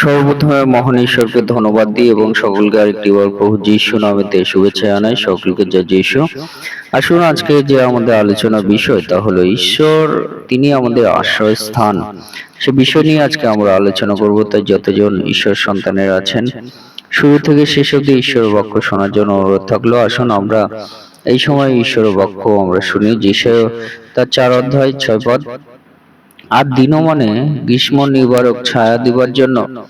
সর্বপ্রথমে মহান ঈশ্বরকে ধন্যবাদ দিই এবং সকলকে আরেকটি বার প্রভু যিশু নামেতে শুভেচ্ছা জানাই, সকলকে জয় যিশু। আসুন আজকে যে আমাদের আলোচনার বিষয় তা হলো ঈশ্বর, তিনি আমাদের আশ্রয় স্থান সে বিষয় নিয়ে আজকে আমরা আলোচনা করব, তাই যতজন ঈশ্বর সন্তানের আছেন, শুরু থেকে শেষ অবধি ঈশ্বর বাক্য শোনার জন্য অনুরোধ থাকল। আসুন আমরা এই সময় ঈশ্বর বাক্য আমরা শুনি যিশয় তার চার অধ্যায় ছয় পদ। আর দিনও মানে গ্রীষ্ম নিবারক ছায়া দিবার জন্য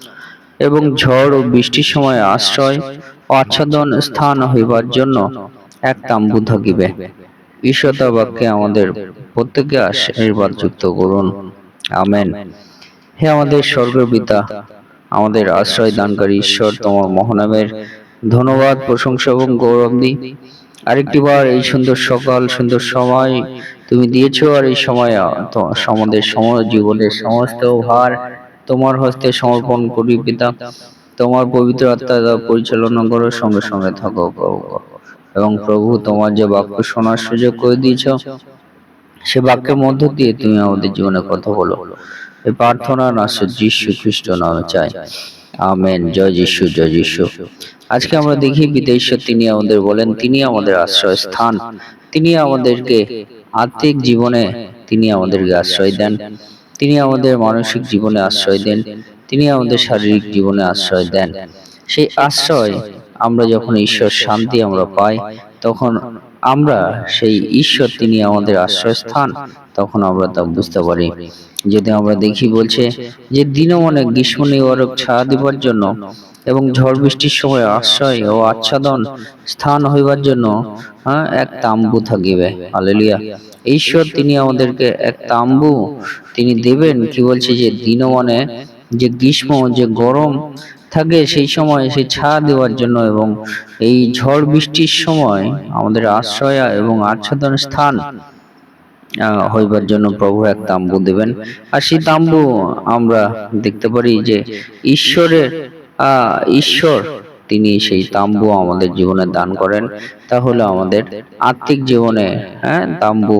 এবং ঝড় ও বৃষ্টির সময় আশ্রয় আচ্ছাদন স্থান হইবার জন্য এক তাম্বু থাকিবে। ঈশ্বতা বাক্যে আমাদের প্রত্যেকে আশীর্বাদ যুক্ত করুন। আমেন। হে আমাদের স্বর্গের পিতা, আমাদের আশ্রয় দানকারী ঈশ্বর, তোমার মহানামের ধন্যবাদ, প্রশংসা এবং গৌরব দিই। আরেকটি বার এই সুন্দর সকাল, সুন্দর সময় তুমি দিয়েছ আর এই সময় আমাদের সময় জীবনের সমস্ত ভার তোমার হস্তে সমর্পণ করি পিতা। তোমার পবিত্র আত্মা পরিচালনা করো, সঙ্গে সঙ্গে থাকো প্রভু। এবং প্রভু, তোমার যে বাক্য শোনার সুযোগ করে দিয়েছ, সে বাক্যের মধ্য দিয়ে তুমি আমাদের জীবনে কথা বলো। এই প্রার্থনা নাসর যীশু খ্রিস্ট নামে চাই। আমেন। জয় যিশু জয় যিশু। আজকে আমরা দেখি বিদেশ্বর তিনি আমাদের বলেন, তিনি আমাদের আশ্রয় স্থান তিনি আমাদেরকে আত্মিক জীবনে তিনি আমাদেরকে আশ্রয় দেন। তিনি আমাদের মানসিক জীবনে আশ্রয় দেন। তিনি আমাদের শারীরিক জীবনে আশ্রয় দেন। সেই আশ্রয় আমরা যখন ঈশ্বর শান্তি আমরা পাই, তখন আমরা সেই ঈশ্বর তিনি আমাদের আশ্রয়স্থান তখন আমরা তা বুঝতে পারি। যদি আমরা দেখি বলছে যে দিনও অনেক গ্রীষ্ম নিবারক ছায়া দিবার জন্য এবং ঝড় বৃষ্টির সময় আশ্রয় ও আচ্ছাদন স্থান হইবার জন্য হ্যাঁ, এক তাম্বু থাকিবে। আলেলিয়া ঈশ্বর তিনি আমাদেরকে এক তাম্বু তিনি দেবেন কি বলছে যে দিনমানে যে গ্রীষ্ম যে গরম থাকে সেই সময় সে ছায়া দেওয়ার জন্য এবং এই ঝড় বৃষ্টির সময় আমাদের আশ্রয় এবং আচ্ছাদন স্থান হইবার জন্য প্রভু এক তাম্বু দেবেন। আর সেই তাম্বু আমরা দেখতে পারি যে ঈশ্বরের ঈশ্বর তিনি সেই তাম্বু আমাদের জীবনে দান করেন। তাহলে আমাদের আর্থিক জীবনে হ্যাঁ তাম্বু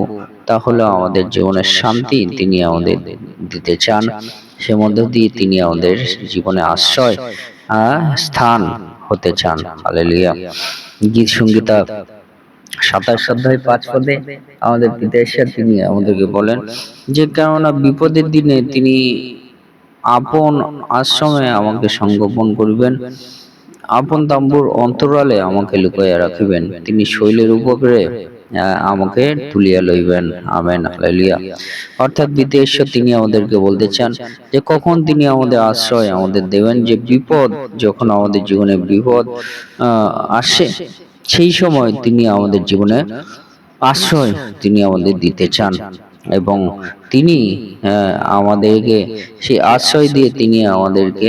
তাহলে আমাদের জীবনের শান্তি তিনি আমাদের দিতে চান। সে মধ্য দিয়ে তিনি আমাদের জীবনে আশ্রয় স্থান হতে চান। হালেলিয়া। গীত সঙ্গীতা সাতাশ অধ্যায় পাঁচ পদে আমাদের পিতা তিনি আমাদেরকে বলেন যে, কেননা বিপদের দিনে তিনি আপন আশ্রমে আমাকে সংগোপন করিবেন, আপন তাম্বুর অন্তরালে আমাকে লুকাইয়া রাখিবেন। তিনি শৈলের উপরে আমাকে তুলিয়া লইবেন। Amen, hallelujah. অর্থাৎ বিদেশ্য তিনি আমাদেরকে বলতে চান যে, কখন তিনি আমাদের আশ্রয় আমাদের দেবেন যে বিপদ, যখন আমাদের জীবনে বিপদ আসে, সেই সময় তিনি আমাদের জীবনে আশ্রয় তিনি আমাদের দিতে চান। এবং তিনি আমাদেরকে সেই আশ্রয় দিয়ে তিনি আমাদেরকে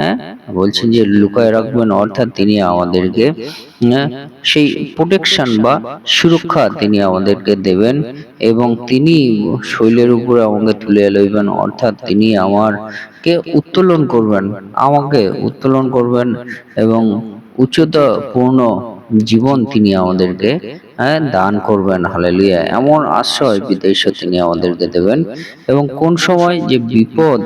হ্যাঁ বলছেন যে লুকায় রাখবেন, অর্থাৎ তিনি আমাদেরকে সেই প্রোটেকশন বা সুরক্ষা তিনি আমাদেরকে দেবেন এবং তিনি শৈলের উপরে আমাকে তুলে লইবেন, অর্থাৎ তিনি আমারকে উত্তোলন করবেন, আমাকে উত্তোলন করবেন এবং উচ্চতা পূর্ণ জীবন তিনি আমাদেরকে দান করবেন, হালেলুয়া। এমন আশ্রয় বিদেশ তিনি আমাদেরকে দেবেন। এবং কোন সময় যে বিপদ,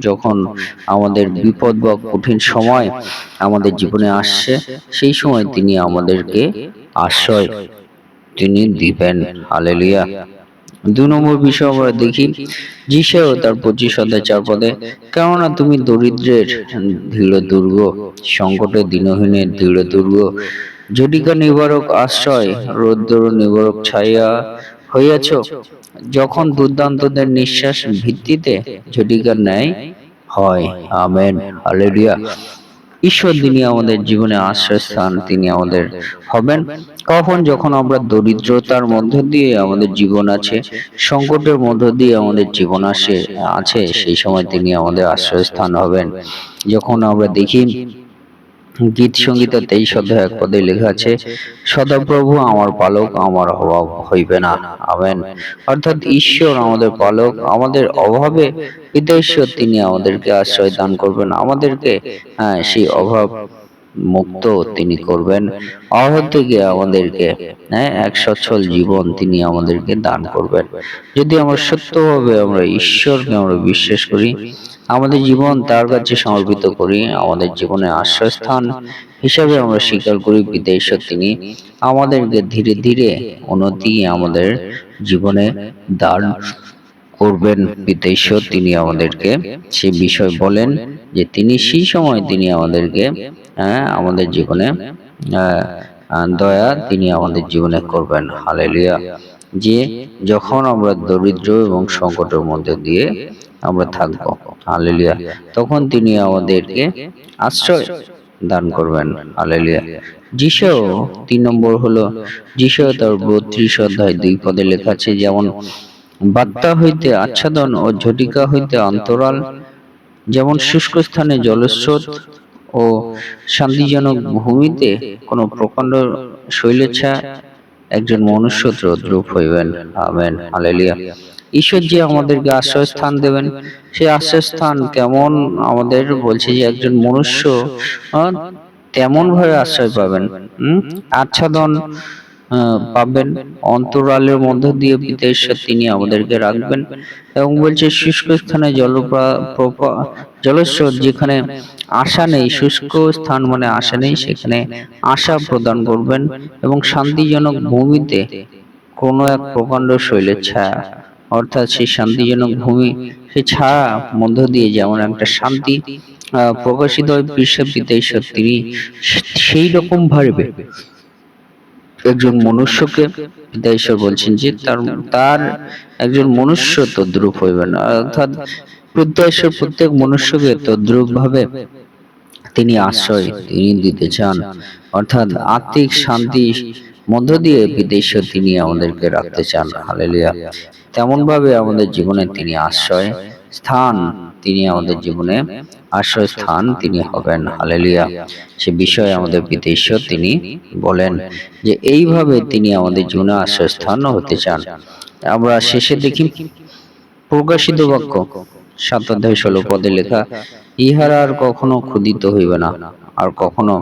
যখন আমাদের বিপদ বা কঠিন সময় আমাদের জীবনে আসছে, সেই সময় তিনি আমাদেরকে আশ্রয় তিনি দিবেন। হালেলুয়া। দু নম্বর বিষয় আমরা দেখি যিশাও তার পঁচিশ অধ্যায় চার পদে, কেননা তুমি দরিদ্রের দৃঢ় দুর্গ সংকটের দিনহীনের দৃঢ় দুর্গ জটিকা নিবারক আশ্রয়, রৌদ্র নিবারক ছায়া হইয়াছ, যখন দুর্দান্তদের নিঃশ্বাস ভিত্তিতে জটিকার ন্যায় হয়। আমেন। হালেলুয়া। ঈশ্বর তিনি আমাদের জীবনে আশ্রয়স্থান তিনি আমাদের হবেন। কখন যখন আমরা দরিদ্রতার মধ্য দিয়ে আমাদের জীবন আছে, সংকটের মধ্য দিয়ে আমাদের জীবন আসে, আছে, সেই সময় তিনি আমাদের আশ্রয়স্থান হবেন। যখন আমরা দেখি গীত সঙ্গীতে তেইশ অধ্যায় এক পদে লেখা আছে, সদাপ্রভু আমার পালক, আমার অভাব হইবে না। আমেন। অর্থাৎ ঈশ্বর আমাদের পালক, আমাদের অভাবে ঈশ্বর তিনি আমাদেরকে আশ্রয় দান করবেন, আমাদেরকে হ্যাঁ সেই অভাব মুক্ত তিনি করবেন। অহর থেকে আমাদেরকে হ্যাঁ এক সচ্ছল জীবন তিনি আমাদেরকে দান করবেন। যদি আমরা সত্যভাবে আমরা ঈশ্বরকে আমরা বিশ্বাস করি, আমাদের জীবন তার কাছে সমর্পিত করি, আমাদের জীবনে আশ্রয়স্থান হিসাবে আমরা স্বীকার করি ঈশ্বর তিনি আমাদেরকে ধীরে ধীরে উন্নতি আমাদের জীবনে দান করবেন ঈশ্বর তিনি আমাদেরকে সে বিষয় বলেন যে তিনি সেই সময় তিনি আমাদেরকে হ্যাঁ, আমাদের জীবনে দয়া তিনি আমাদের জীবনে করবেন। হালেলুয়া। যে যখন আমরা দরিদ্র এবং সংকটের মধ্যে দিয়ে আমরা থাকব। হালেলুয়া। তখন তিনি আমাদেরকে আশ্রয় দান করবেন। হালেলুয়া। যিশু তিন নম্বর হলো যিশু তার বত্রিশ অধ্যায় দুই পদে লেখা আছে যেমন বাত্তা হইতে আচ্ছাদন ও ঝটিকা হইতে অন্তরাল, যেমন শুষ্ক স্থানে জলস্রোত ও শান্তিজনক ভূমিতে কোনো প্রকাণ্ড শৈলেচ্ছা একজন মনুষ্য দ্রুপ হইবেন। আমেন। হালেলিয়া। ঈশ্বর যে আমাদেরকে আশ্রয়স্থান দেবেন, সেই আশ্রয়স্থান কেমন আমাদের বলছে যে একজন মনুষ্য তেমন ভাবে আশ্রয় পাবেন। আচ্ছাদন পাবেন। অন্তরালের মধ্য দিয়ে ঈশ্বর তিনি আমাদেরকে রাখবেন এবং বলছে শুষ্ক স্থানে জলস্রোত যেখানে আশা নেই, শুষ্ক স্থান মানে আশা নেই, সেখানে আশা প্রদান করবেন এবং শান্তিজনক ভূমিতে কোনো এক প্রকাণ্ড শৈলের ছায়া, অর্থাৎ সেই শান্তিজনক ভূমি, সেই ছায়া মধ্য দিয়ে যেমন একটা শান্তি প্রকাশিত হয় বিশ্ব পিতা ঈশ্বর তিনি সেই রকম ভাবে একজন মনুষ্যকে ঈশ্বর বলছেন যে তার তার একজন মনুষ্য তদ্রুপ হইবে না। অর্থাৎ ঈশ্বর প্রত্যেক মনুষ্যকে তদ্রুপ ভাবে তিনি আশ্রয় তিনি দিতে চান। অর্থাৎ আত্মিক শান্তি মধ্য দিয়ে বিদেশে তিনি আমাদেরকে রাখতে চান। হালেলুয়া। তেমন ভাবে আমাদের জীবনে তিনি আশ্রয় স্থান তিনি আমাদের জীবনে আশ্রয় স্থান তিনি হবেন, হালেলুয়া। সে বিষয়ে আমাদের পিতা ঈশ্বর তিনি বলেন যে, এইভাবে তিনি আমাদের জীবনে আশ্রয় স্থান হতে চান। আমরা শেষে দেখি প্রকাশিত বাক্য, সাত অধ্যায় ষোলো পদে লেখা, ইহারা আর কখনো ক্ষুদিত হইবে না, আর কখনো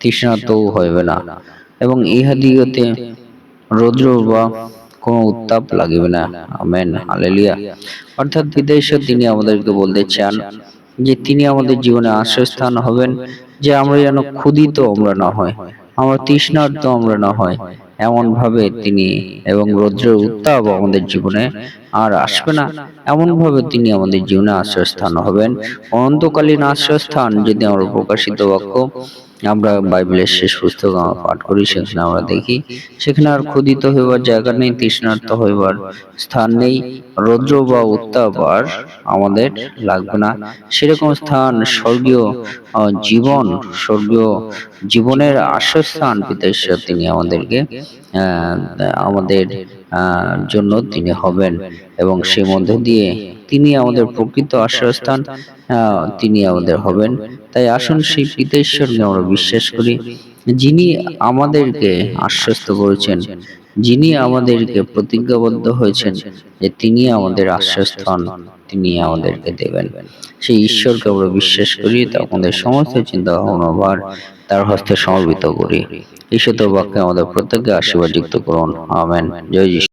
তৃষ্ণাতও হইবে না। এবং ইহা দিগতে রৌদ্র বা কোনো উত্তাপ লাগিবে না। Amen, hallelujah. অর্থাৎ বিদেশে তিনি আমাদেরকে বলতে চান যে, তিনি আমাদের জীবনে আশ্রয়স্থান হবেন যে, আমরা যেন ক্ষুদিত আমরা না হয় আমরা তৃষ্ণার্ত আমরা না হয় এমন ভাবে তিনি এবং রৌদ্রের উত্তাপ আমাদের জীবনে আর আসবে না। এমন ভাবে তিনি আমাদের জীবনে আশ্রয়স্থান হবেন। অনন্তকালীন আশ্রয়স্থান যদি আমরা প্রকাশিত বাক্য আমরা বাইবেলের শেষ পুস্তক পাঠ করি, সেখানে আমরা দেখি, সেখানে আর ক্ষুদিত হইবার জায়গা নেই, তৃষ্ণার্ত হইবার স্থান নেই, রৌদ্র বা উত্তাপ আর আমাদের লাগবে না। সেরকম স্থান স্বর্গীয় জীবন, স্বর্গীয় জীবনের আশ্রয়স্থান পিতা ঈশ্বর তিনি আমাদেরকে আমাদের জন্য তিনি হবেন। এবং সে মধ্য দিয়ে তিনি আমাদের প্রকৃত আশ্রয়স্থান তিনি আমাদের হবেন। তাই আসুন সেই পিতা ঈশ্বরকে আমরা বিশ্বাস করি, যিনি আমাদেরকে আশ্বস্ত করেছেন, যিনি আমাদেরকে প্রতিজ্ঞাবদ্ধ হয়েছেন যে তিনি আমাদের আশ্রয়স্থান, তিনি আমাদেরকে দেবেন। সেই ঈশ্বরকে আমরা বিশ্বাস করি, তা আমাদের সমস্ত চিন্তা ভাবনা ভার তার হস্তে সমর্পিত করি। ঈশ্বর বাক্যে আমাদের প্রত্যেককে আশীর্বাদ যুক্ত করুন। আমেন। জয় যিশু